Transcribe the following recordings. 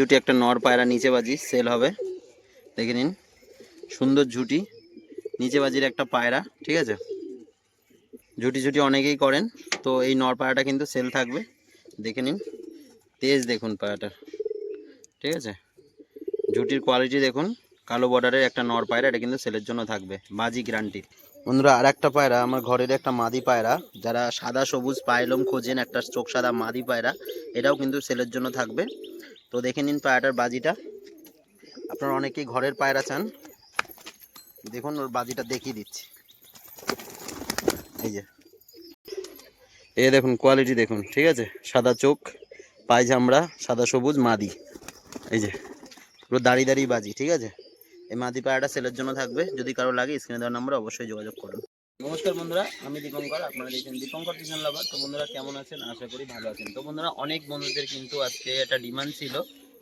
ঝুটি একটা নর পায়রা নিচে বাজি সেল হবে। দেখে নিন, সুন্দর ঝুটি, নিচে বাজির একটা পায়রা, ঠিক আছে? ঝুটি ঝুটি অনেকেই করেন, তো এই নর পায়রাটা কিন্তু সেল থাকবে। দেখে নিন, তেজ দেখুন পায়রাটার ঠিক আছে? ঝুটির কোয়ালিটি দেখুন, কালো বর্ডারের একটা নর পায়রা, এটা কিন্তু সেলের জন্য থাকবে, বাজি গ্যারান্টি বন্ধুরা আর একটা পায়রা, আমার ঘরের একটা মাদি পায়রা। যারা সাদা, সবুজ পায়লম খোঁজেন, একটা চোখ সাদা মাদি পায়রা, এটাও কিন্তু সেলের জন্য থাকবে। তো দেখে নিন পায়রাটার বাজিটা। আপনারা অনেকেই ঘরের পায়রা চান। দেখুন, ওর বাজিটা দেখিয়ে দিচ্ছি। এই যে। এ দেখুন কোয়ালিটি দেখুন, ঠিক আছে? সাদা চোখ পায়জামড়া সাদা, সবুজ, মাদি। এই যে, পুরো দাঁড়িয়ে দাঁড়িয়ে বাজি, ঠিক আছে? এই মাদিপাড়াটা সেলের জন্য থাকবে। যদি কারও লাগে স্ক্রিনে দেওয়ার নম্বরে অবশ্যই যোগাযোগ করুন। নমস্কার বন্ধুরা, আমি দীপঙ্কর, আপনারা দেখছেন দীপঙ্কর কিষান লাভার তো বন্ধুরা, কেমন আছেন? আশা করি ভালো আছেন। তো বন্ধুরা, অনেক বন্ধুদের কিন্তু আজকে একটা ডিমান্ড ছিল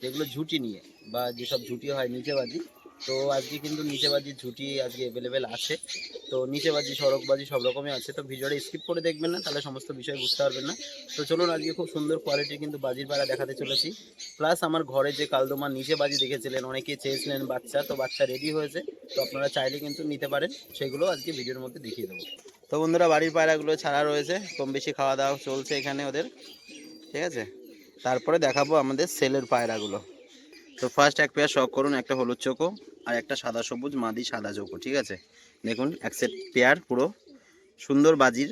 যেগুলো ঝুটি নিয়ে বা যেসব ঝুটি হয় নিচেবাজি তো আজকে কিন্তু নিচেবাজির ঝুটি আজকে অ্যাভেলেবেল আছে। তো নিচেবাজি, সড়কবাজি সব রকমই আছে। তো ভিডিওটা স্কিপ করে দেখবেন না, তাহলে সমস্ত বিষয় বুঝতে পারবেন না। তো চলুন, আজকে খুব সুন্দর কোয়ালিটির কিন্তু বাজির পাড়া দেখাতে চলেছি। প্লাস আমার ঘরে যে কালদোমা নিচে বাজি দেখেছিলেন, অনেকে চেয়েছিলেন বাচ্চা, তো বাচ্চা রেডি হয়েছে। তো আপনারা চাইলে কিন্তু নিতে পারেন। সেগুলো আজকে ভিডিওর মধ্যে দেখিয়ে দেবো। তো বন্ধুরা, বাড়ির পায়রাগুলো ছাড়া রয়েছে। কম বেশি খাওয়া দাওয়া চলছে এখানে ওদের। ঠিক আছে? তারপরে দেখাবো আমাদের সেলের পায়রাগুলো। তো ফার্স্ট এক পেয়ার শখ করুন, একটা হলুদ চোখো আর একটা সাদা সবুজ, মাদি সাদা চোখো, ঠিক আছে? দেখুন, এক সেট পেয়ার পুরো। সুন্দর বাজির,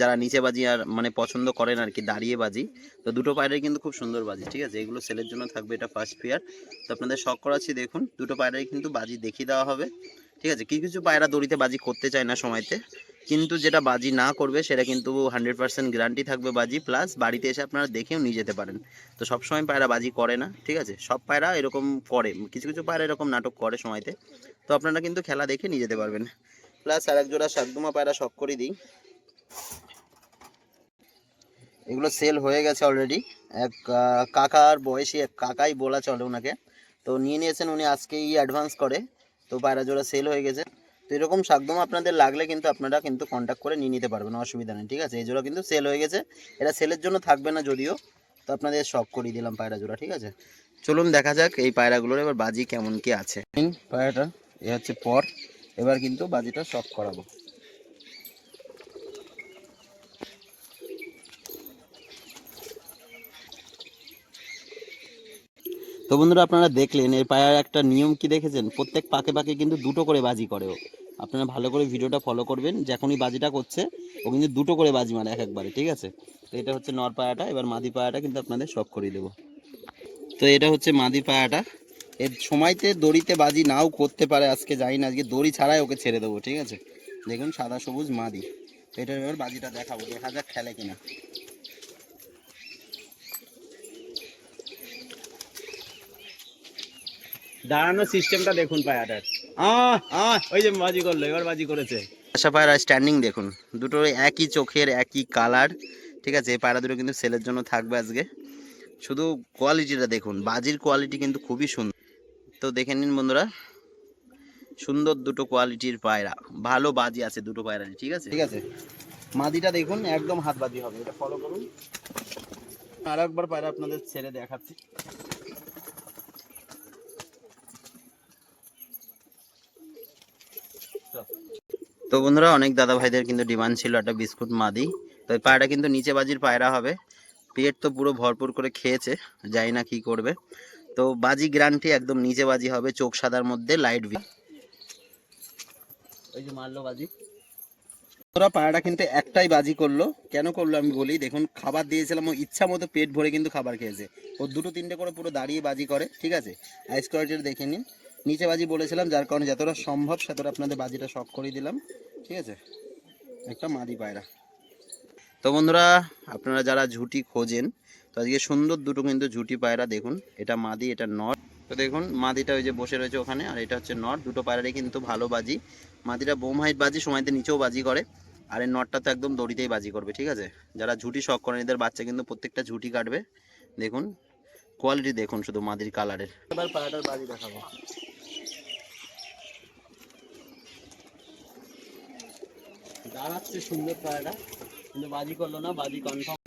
যারা নিচে বাজি আর মানে পছন্দ করেন আর কি, দাঁড়িয়ে বাজি, তো দুটো পায়রাই কিন্তু খুব সুন্দর বাজি, ঠিক আছে? এগুলো সেলের জন্য থাকবে এটা ফার্স্ট পেয়ার তো আপনাদের শখ করাচ্ছি, দেখুন, দুটো পায়রাই কিন্তু বাজি দেখিয়ে দেওয়া হবে, ঠিক আছে? কিছু কিছু পায়রা দড়িতে বাজি করতে চায় না সময়তে কিন্তু যেটা বাজি না করবে, সেটা কিন্তু হান্ড্রেড পার্সেন্ট গ্যারান্টি থাকবে বাজি প্লাস বাড়িতে এসে আপনারা দেখেও নিয়ে যেতে পারেন। তো সবসময় পায়রা বাজি করে না, ঠিক আছে? সব পায়রা এরকম করে, কিছু কিছু পায়রা এরকম নাটক করে সময়তে। তো আপনারা কিন্তু খেলা দেখে নিয়ে যেতে পারবেন। প্লাস আর এক জোড়া শাকদুমা পায়রা শখ করে দিই। এগুলো সেল হয়ে গেছে অলরেডি এক কাকার বয়সী এক কাকাই বলা চলে ওনাকে। তো নিয়ে নিয়েছেন উনি আজকেই অ্যাডভান্স করে। তো পায়রা জোড়া সেল হয়ে গেছে। এরকম শাকদম আপনাদের লাগলে কিন্তু আপনারা কিন্তু কন্ট্যাক্ট করে নিয়ে নিতে পারবেন, অসুবিধা নেই, ঠিক আছে? এই জোড়া কিন্তু সেল হয়ে গেছে। এটা সেলের জন্য থাকবে না যদিও, তো আপনাদের শখ করিয়ে দিলাম পায়রা জোড়া, ঠিক আছে? চলুন দেখা যাক এই পায়রাগুলোর এবার বাজি কেমন কি আছে। পায়রাটা, এ হচ্ছে পর, এবার কিন্তু বাজিটা শখ করাবো। তো বন্ধুরা, আপনারা দেখলেন, এই পায়ার একটা নিয়ম কি দেখেছেন? প্রত্যেক পাকে পাকে কিন্তু দুটো করে বাজি করে ও। আপনারা ভালো করে ভিডিওটা ফলো করবেন যখনই বাজিটা করছে, ও কিন্তু দুটো করে বাজি মারে এক একবারে, ঠিক আছে? তো এটা হচ্ছে নর পায়াটা এবার মাদি পায়াটা কিন্তু আপনাদের সব করিয়ে দেবো। তো এটা হচ্ছে মাদি পায়াটা এর সময়তে দড়িতে বাজি নাও করতে পারে, আজকে যাই না, আজকে দড়ি ছাড়াই ওকে ছেড়ে দেবো, ঠিক আছে? দেখুন, সাদা সবুজ মাদি। তো এটার এবার বাজিটা দেখাবো, দেখা যাক খেলে কিনা। দাঁড়ানোর সিস্টেমটা দেখুন পায়াটার। আহ আহ ওই যে বাজি করল এবার বাজি করেছে। আশা পায়রা স্ট্যান্ডিং দেখুন। দুটো একই চোখের একই কালার ঠিক আছে? এই পায়রা দুটো কিন্তু সেলের জন্য থাকবে আজকে। শুধু কোয়ালিটিটা দেখুন বাজির কোয়ালিটি কিন্তু খুবই সুন্দর তো দেখে নিন বন্ধুরা সুন্দর দুটো কোয়ালিটির পায়রা। ভালো বাজি আছে দুটো পায়রারই ঠিক আছে? ঠিক আছে। মাদিটা দেখুন একদম হাত বাজি হবে। এটা ফলো করুন। আর একবার পায়রা আপনাদের ছেড়ে দেখাচ্ছি। তো বন্ধুরা অনেক দাদা ভাইদের কিন্তু ডিমান্ড ছিল একটা বিস্কুট মাদি। তো এই পায়রাটা কিন্তু নিচে বাজির পায়রা হবে। পেট তো পুরো ভরপুর করে খেয়েছে জানি না কি করবে। তো বাজি গ্যারান্টি একদম নিচে বাজি হবে চোখ সাদার মধ্যে লাইট ভি ওই যে মারলো বাজি। ওরা পায়রাটা কিন্তু একটাই বাজি করল। কেন করল আমি বলি? দেখুন খাবার দিয়েছিলাম ও ইচ্ছা মতো পেট ভরে কিন্তু খাবার খেয়েছে। ও দুটো তিনটে করে পুরো দাঁড়িয়ে বাজি করে ঠিক আছে? আইস কোয়ালিটির দেখে নিন। নিচে বাজি বলেছিলাম যার কারণে যতটা সম্ভব সেতটা আপনাদের বাজিটা শখ করে দিলাম। ঠিক আছে? একটা মাদি পায়রা। তো বন্ধুরা, আপনারা যারা ঝুটি খোঁজেন, তো আজকে সুন্দর দুটো কিন্তু ঝুটি পায়রা দেখুন। এটা মাদি, এটা নট তো দেখুন, মাদিটা ওই যে বসে রয়েছে ওখানে, আর এটা হচ্ছে নট দুটো পায়রারই কিন্তু ভালো বাজি। মাদিটা বোম হাইট বাজি, সময়তে নিচেও বাজি করে। আর এই নটটা তো একদম দড়িতেই বাজি করবে, ঠিক আছে? যারা ঝুটি শখ করেন, এদের বাচ্চা কিন্তু প্রত্যেকটা ঝুটি কাটবে। দেখুন, কোয়ালিটি দেখুন শুধু মাদির কালারের। এবার পায়রাটার বাজি দেখাবো। দাঁড়াচ্ছে সুন্দর পায়রাটা। কিন্তু বাজি করল না, বাজি কনফার্ম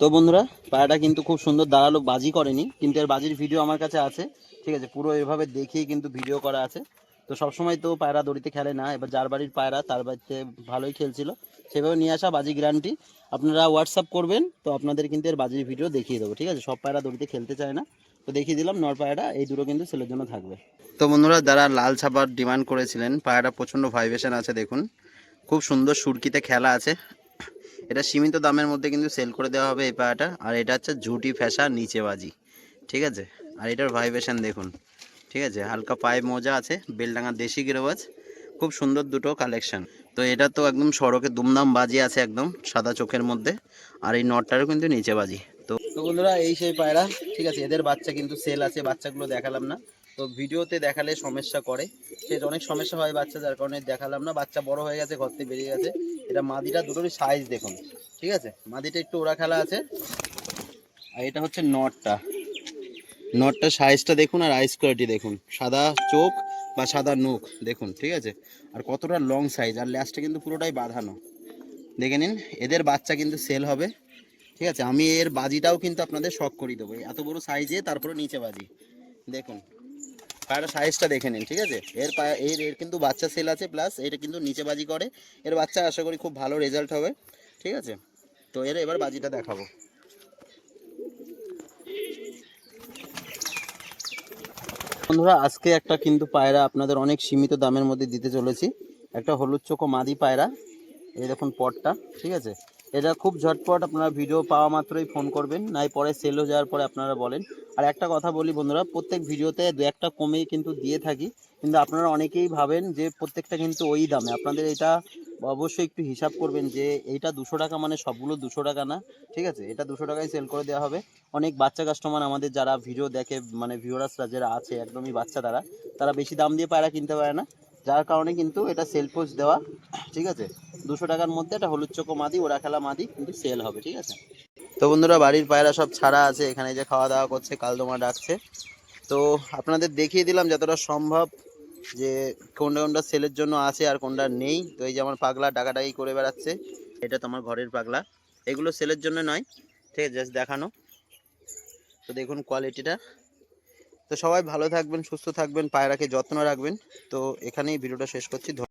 তো বন্ধুরা, পায়রাটা কিন্তু খুব সুন্দর দাঁড়াল, বাজি করেনি, কিন্তু এর বাজির ভিডিও আমার কাছে আছে। ঠিক আছে, পুরো এভাবে দেখিয়ে কিন্তু ভিডিও করা আছে। তো সবসময় তো পায়রা দড়িতে খেলে না, এবার যার বাড়ির পায়রা, তার বাড়িতে ভালোই খেলছিল। সেভাবে নিয়ে আসা বাজি গ্যারান্টি আপনারা হোয়াটসঅ্যাপ করবেন, তো আপনাদের কিন্তু এর বাজির ভিডিও দেখিয়ে দেবো। ঠিক আছে, সব পায়রা দড়িতে খেলতে চায় না। তো দেখিয়ে দিলাম, নর পায়রা এই দুটো কিন্তু ছেলের জন্য থাকবে। তো বন্ধুরা, যারা লাল ছাপার ডিমান্ড করেছিলেন, পায়রাটা প্রচণ্ড ভাইব্রেশন আছে, দেখুন। খুব সুন্দর সুরকিতে খেলা আছে। এটা সীমিত দামের মধ্যে কিন্তু সেল করে দেওয়া হবে এই পায়রাটা। আর এটা হচ্ছে ঝুটি ফ্যাসা নিচে বাজি ঠিক আছে? আর এটার ভাইব্রেশন দেখুন, ঠিক আছে? হালকা পায়ে মোজা আছে, বেলডাঙ্গা দেশি গিরোবাজ। খুব সুন্দর দুটো কালেকশন। তো এটা তো একদম সড়কে দুমদাম বাজি আছে একদম সাদা চোখের মধ্যে। আর এই নটটারও কিন্তু নিচে বাজি তো বন্ধুরা, এই সেই পায়রা, ঠিক আছে? এদের বাচ্চা কিন্তু সেল আছে, বাচ্চাগুলো দেখালাম না। তো ভিডিওতে দেখালে সমস্যা করে। সে অনেক সমস্যা হয় বাচ্চা, যার কারণে দেখালাম না। বাচ্চা বড় হয়ে গেছে, ঘর থেকে বেরিয়ে গেছে। এটা মাদিটা দুটোরই সাইজ দেখুন, ঠিক আছে? মাদিটা একটু ওরা খেলা আছে। আর এটা হচ্ছে নটটা। নটটার সাইজটা দেখুন আর আইস কোয়ালিটি দেখুন। সাদা চোখ বা সাদা নখ দেখুন, ঠিক আছে? আর কতটা লং সাইজ আর ল্যাসটা কিন্তু পুরোটাই বাঁধানো। দেখে নিন, এদের বাচ্চা কিন্তু সেল হবে। ঠিক আছে, আমি এর বাজিটাও কিন্তু আপনাদের শখ করিয়ে দেবো। এত বড় সাইজে তারপরে নিচে বাজি। দেখুন, পায়রা সাইজটা দেখে নিন, ঠিক আছে? এর পায়ে এর এর কিন্তু বাচ্চা সেল আছে প্লাস এটা কিন্তু নিচে বাজি করে। এর বাচ্চা আশা করি খুব ভালো রেজাল্ট হবে, ঠিক আছে? তো এর এবার বাজিটা দেখাবো। বন্ধুরা, আজকে একটা কিন্তু পায়রা আপনাদের অনেক সীমিত দামের মধ্যে দিতে চলেছি। একটা হলুদ চোখো মাদি পায়রা, এই দেখুন পটটা, ঠিক আছে? এটা খুব ঝটপট আপনারা ভিডিও পাওয়া মাত্রই ফোন করবেন নাই পরে সেল হয়ে যাওয়ার পরে আপনারা বলেন। আর একটা কথা বলি বন্ধুরা, প্রত্যেক ভিডিওতে দু একটা কমেই কিন্তু দিয়ে থাকি, কিন্তু আপনারা অনেকেই ভাবেন যে প্রত্যেকটা কিন্তু ওই দামে। আপনাদের এটা অবশ্যই একটু হিসাব করবেন যে এইটা দুশো টাকা মানে সবগুলো দুশো টাকা না, ঠিক আছে? এটা দুশো টাকায় সেল করে দেওয়া হবে। অনেক বাচ্চা কাস্টমার আমাদের যারা ভিডিও দেখে মানে ভিউরাসরা যারা আছে, একদমই বাচ্চা তারা তারা বেশি দাম দিয়ে পায়রা কিনতে পারে না। যার কারণে কিন্তু এটা সেল পোস্ট দেওয়া, ঠিক আছে? দুশো টাকার মধ্যে একটা হলুদ চোখো মাদি ওরা খেলা মাদি কিন্তু সেল হবে, ঠিক আছে? তো বন্ধুরা, বাড়ির পায়রা সব ছাড়া আছে, এখানে যে খাওয়া দাওয়া করছে, কালদমা ডাকছে। তো আপনাদের দেখিয়ে দিলাম যতটা সম্ভব যে কোনটা কোনটা সেলের জন্য আছে আর কোনটা নেই। তো এই যে আমার পাগলা ডাকাডাকি করে বেড়াচ্ছে, এটা তোমার ঘরের পাগলা। এগুলো সেলের জন্য নয়, ঠিক আছে? জাস্ট দেখানো। তো দেখুন কোয়ালিটিটা তো সবাই ভালো থাকবেন সুস্থ থাকবেন পায়রাকে যত্ন রাখবেন। তো এখানেই ভিডিওটা শেষ করছি।